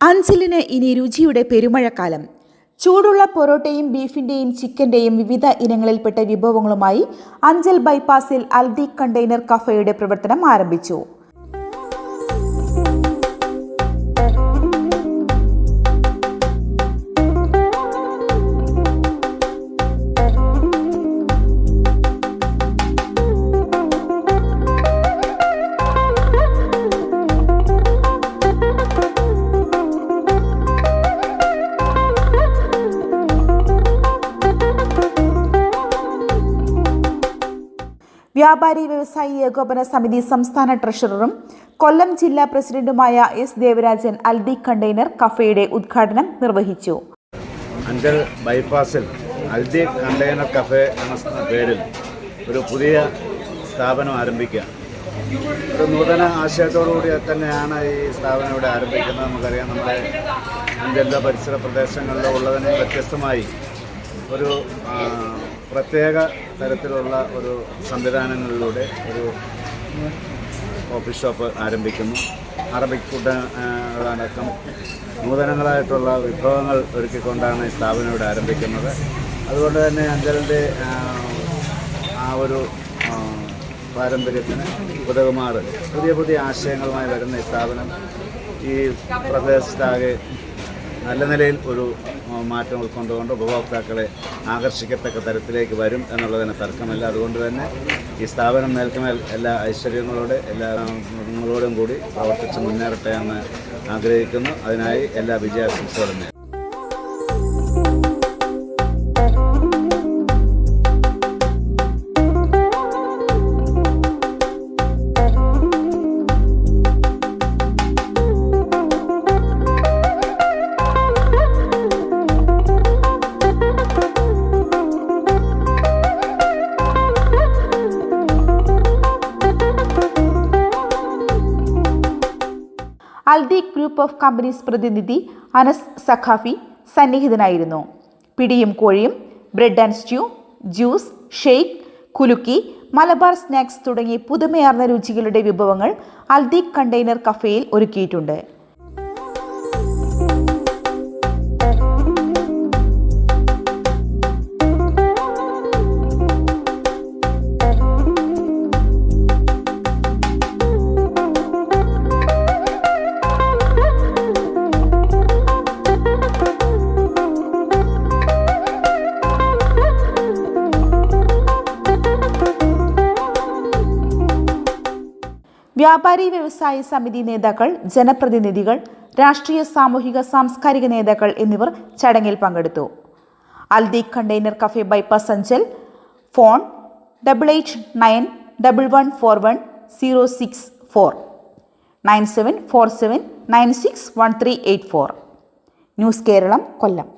അഞ്ചലിന് ഇനി രുചിയുടെ പെരുമഴക്കാലം. ചൂടുള്ള പൊറോട്ടയും ബീഫിന്റെയും ചിക്കന്റെയും വിവിധ ഇനങ്ങളിൽപ്പെട്ട വിഭവങ്ങളുമായി അഞ്ചൽ ബൈപ്പാസിൽ അൽദി കണ്ടെയ്നർ കഫയുടെ പ്രവർത്തനം ആരംഭിച്ചു. വ്യാപാരി വ്യവസായി ഏകോപന സമിതി സംസ്ഥാന ട്രഷററും കൊല്ലം ജില്ലാ പ്രസിഡന്റുമായ എസ് ദേവരാജൻ അൽദി കണ്ടെയ്നർ കഫേയുടെ ഉദ്ഘാടനം നിർവഹിച്ചു. അഞ്ചൽ ബൈപ്പാസിൽ അൽദി കണ്ടെയ്നർ കഫേ എന്ന പേരിൽ ഒരു പുതിയ സ്ഥാപനം ആരംഭിക്കുക. ഒരു നൂതന ആശയത്തോടുകൂടി തന്നെയാണ് ഈ സ്ഥാപനം ഇവിടെ ആരംഭിക്കുന്നത്. നമുക്കറിയാം നമ്മുടെ അഞ്ചലിലെ പരിസര പ്രദേശങ്ങളിലുള്ളതിനെ വ്യത്യസ്തമായി ഒരു പ്രത്യേക തരത്തിലുള്ള ഒരു സംവിധാനങ്ങളിലൂടെ ഒരു കോഫി ഷോപ്പ് ആരംഭിക്കുന്നു. അറബിക് ഫുഡ് അടക്കം നൂതനങ്ങളായിട്ടുള്ള വിഭവങ്ങൾ ഒരുക്കിക്കൊണ്ടാണ് ഈ സ്ഥാപനം ഇവിടെ ആരംഭിക്കുന്നത്. അതുകൊണ്ട് തന്നെ അഞ്ചലിന്റെ ആ, ഒരു പാരമ്പര്യത്തിന് ഉതകുമാറ് പുതിയ പുതിയ ആശയങ്ങളുമായി വരുന്ന ഈ സ്ഥാപനം ഈ പ്രദേശത്താകെ നല്ല നിലയിൽ ഒരു മാറ്റം ഉൾക്കൊണ്ടുകൊണ്ട് ഉപഭോക്താക്കളെ ആകർഷിക്കത്തക്ക തരത്തിലേക്ക് വരും എന്നുള്ളതിന് തർക്കമില്ല. അതുകൊണ്ട് തന്നെ ഈ സ്ഥാപനം മേൽക്കുമേൽ എല്ലാ ഐശ്വര്യങ്ങളോടെ എല്ലാ ഗുണങ്ങളോടും കൂടി പ്രവർത്തിച്ച് മുന്നേറട്ടെ എന്ന് ആഗ്രഹിക്കുന്നു. അതിനായി എല്ലാ വിജയാശംസകളും അൽദി ഗ്രൂപ്പ് ഓഫ് കമ്പനീസ് പ്രതിനിധി അനസ് സഖാഫി സന്നിഹിതനായിരുന്നു. പിടിയും കോഴിയും bread and stew juice shake കുലുക്കി മലബാർ സ്നാക്സ് തുടങ്ങിയ പുതുമയാർന്ന രുചികളുടെ വിഭവങ്ങൾ അൽദി കണ്ടെയ്നർ കഫേയിൽ ഒരുക്കിയിട്ടുണ്ട്. വ്യാപാരി വ്യവസായ സമിതി നേതാക്കൾ ജനപ്രതിനിധികൾ രാഷ്ട്രീയ സാമൂഹിക സാംസ്കാരിക നേതാക്കൾ എന്നിവർ ചടങ്ങിൽ പങ്കെടുത്തു. Aldi container cafe bypass Anchal phone double eight nine double one four one zero six four nine seven four seven nine six one three eight four news Keralam Kollam